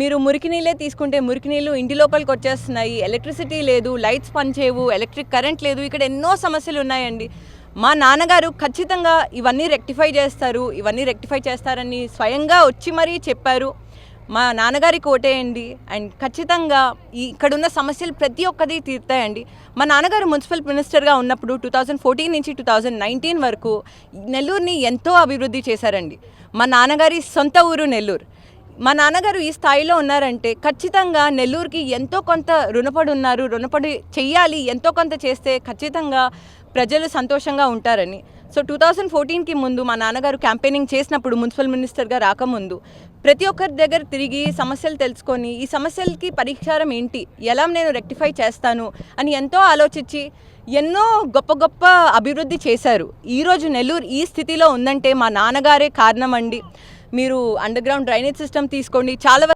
మీరు మురికి నీళ్ళే తీసుకుంటే మురికి నీళ్ళు ఇంటి లోపలికి వచ్చేస్తున్నాయి. ఎలక్ట్రిసిటీ లేదు లైట్స్ పనిచేయవు ఎలక్ట్రిక్ కరెంట్ లేదు. ఇక్కడ ఎన్నో సమస్యలు ఉన్నాయండి. మా నాన్నగారు ఖచ్చితంగా ఇవన్నీ రెక్టిఫై చేస్తారు. ఇవన్నీ రెక్టిఫై చేస్తారని స్వయంగా వచ్చి మరీ చెప్పారు. మా నాన్నగారి కోటేయండి అండ్ ఖచ్చితంగా ఇక్కడున్న సమస్యలు ప్రతి ఒక్కది తీరుతాయండి. మా నాన్నగారు మున్సిపల్ మినిస్టర్గా ఉన్నప్పుడు టూ థౌజండ్ ఫోర్టీన్ నుంచి టూ థౌజండ్ నైన్టీన్ వరకు నెల్లూరుని ఎంతో అభివృద్ధి చేశారండి. మా నాన్నగారి సొంత ఊరు నెల్లూరు. మా నాన్నగారు ఈ స్థాయిలో ఉన్నారంటే ఖచ్చితంగా నెల్లూరుకి ఎంతో కొంత రుణపడి ఉన్నారు రుణపడి చెయ్యాలి ఎంతో కొంత చేస్తే ఖచ్చితంగా ప్రజలు సంతోషంగా ఉంటారని. సో టూ థౌజండ్ ఫోర్టీన్కి ముందు మా నాన్నగారు క్యాంపెయినింగ్ చేసినప్పుడు మున్సిపల్ మినిస్టర్గా రాకముందు ప్రతి ఒక్కరి దగ్గర తిరిగి సమస్యలు తెలుసుకొని ఈ సమస్యలకి పరిష్కారం ఏంటి ఎలా నేను రెక్టిఫై చేస్తాను అని ఎంతో ఆలోచించి ఎన్నో గొప్ప గొప్ప అభివృద్ధి చేశారు. ఈరోజు నెల్లూరు ఈ స్థితిలో ఉందంటే మా నాన్నగారే కారణం అండి మీరు అండర్ గ్రౌండ్ డ్రైనేజ్ సిస్టమ్ తీసుకోండి. చాలా